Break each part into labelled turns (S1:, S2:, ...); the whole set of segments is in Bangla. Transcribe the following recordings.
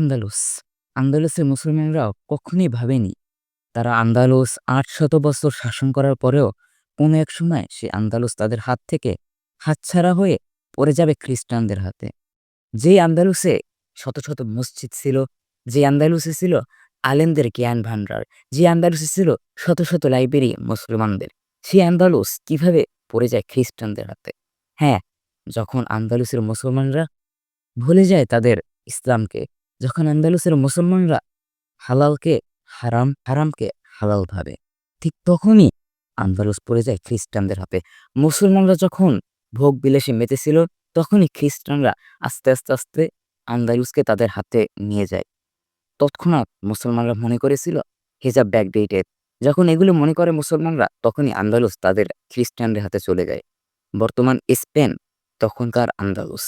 S1: আন্দালুস। আন্দালুসের মুসলমানরাও কখনোই ভাবেনি। তারা আন্দালুস আট শত বছর শাসন করার পরেও কোনো এক সময় সে আন্দালুস তাদের হাত থেকে হাতছাড়া হয়ে পড়ে যাবে খ্রিস্টানদের হাতে। যেই আন্দালুসে শত শত মসজিদ ছিল যে আন্দালুসে ছিল আলেমদের জ্ঞান ভান্ডার যে আন্দালুসে ছিল শত শত লাইব্রেরি মুসলমানদের, সেই আন্দালুস কীভাবে পড়ে যায় খ্রিস্টানদের হাতে? হ্যাঁ যখন আন্দালুসের মুসলমানরা ভুলে যায় তাদের ইসলামকে যখন আন্দালুসের মুসলমানরা হালালকে হারাম, হারামকে হালাল ভাবে, ঠিক তখনই আন্দালুস পড়ে যায় খ্রিস্টানদের হাতে। মুসলমানরা যখন ভোগ বিলাসে মেতেছিল, তখনই খ্রিস্টানরা আস্তে আস্তে আস্তে আন্দালুসকে তাদের হাতে নিয়ে যায়। তৎক্ষণাৎ মুসলমানরা মনে করেছিল, হিজাব ব্যাকডেটেড। যখন এগুলো মনে করে মুসলমানরা, তখনই আন্দালুস তাদের খ্রিস্টানদের হাতে চলে যায়। বর্তমান স্পেন তখনকার আন্দালুস।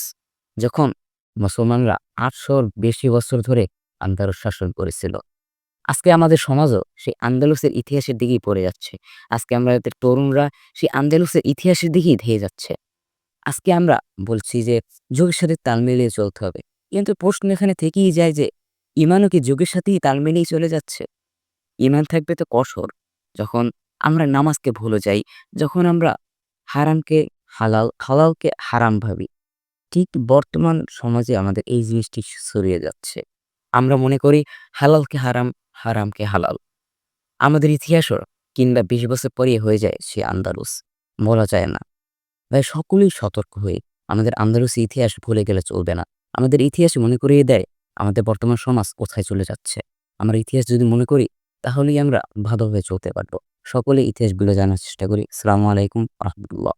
S1: যখন মুসলমানরা আটশোর বেশি বছর ধরে আন্দালুস শাসন করেছিল। আজকে আমাদের সমাজও সেই আন্দালুসের ইতিহাসের দিকেই পড়ে যাচ্ছে। আজকে আমাদের তরুণরা সেই আন্দালুসের ইতিহাসের দিকেই ধেয়ে যাচ্ছে। আজকে আমরা বলছি যে যুগের সাথে তাল মিলিয়ে চলতে হবে। কিন্তু প্রশ্ন এখানে থেকেই যায় যে ইমানও কি যুগের সাথেই তাল মিলিয়ে চলে যাচ্ছে? ইমান থাকবে তো কঠোর। যখন আমরা নামাজকে ভুলে যাই, যখন আমরা হারামকে হালাল, হালালকে হারাম ভাবি ঠিক বর্তমান সমাজে আমাদের এই জিনিসটি ছড়িয়ে যাচ্ছে। আমরা মনে করি হালালকে হারাম, হারামকে হালাল। আমাদের ইতিহাসও কিংবা বিশ বছর পরে হয়ে যায় সে আন্দালুস বলা যায় না। তাই সকলেই সতর্ক হয়ে আমাদের আন্দালুসি ইতিহাস ভুলে গেলে চলবে না। আমাদের ইতিহাস মনে করিয়ে দেয় আমাদের বর্তমান সমাজ কোথায় চলে যাচ্ছে। আমরা ইতিহাস যদি মনে করি, তাহলেই আমরা ভালোভাবে চলতে পারব। সকলে ইতিহাসগুলো জানার চেষ্টা করি। সালামু আলাইকুম রহমতুল্লাহ।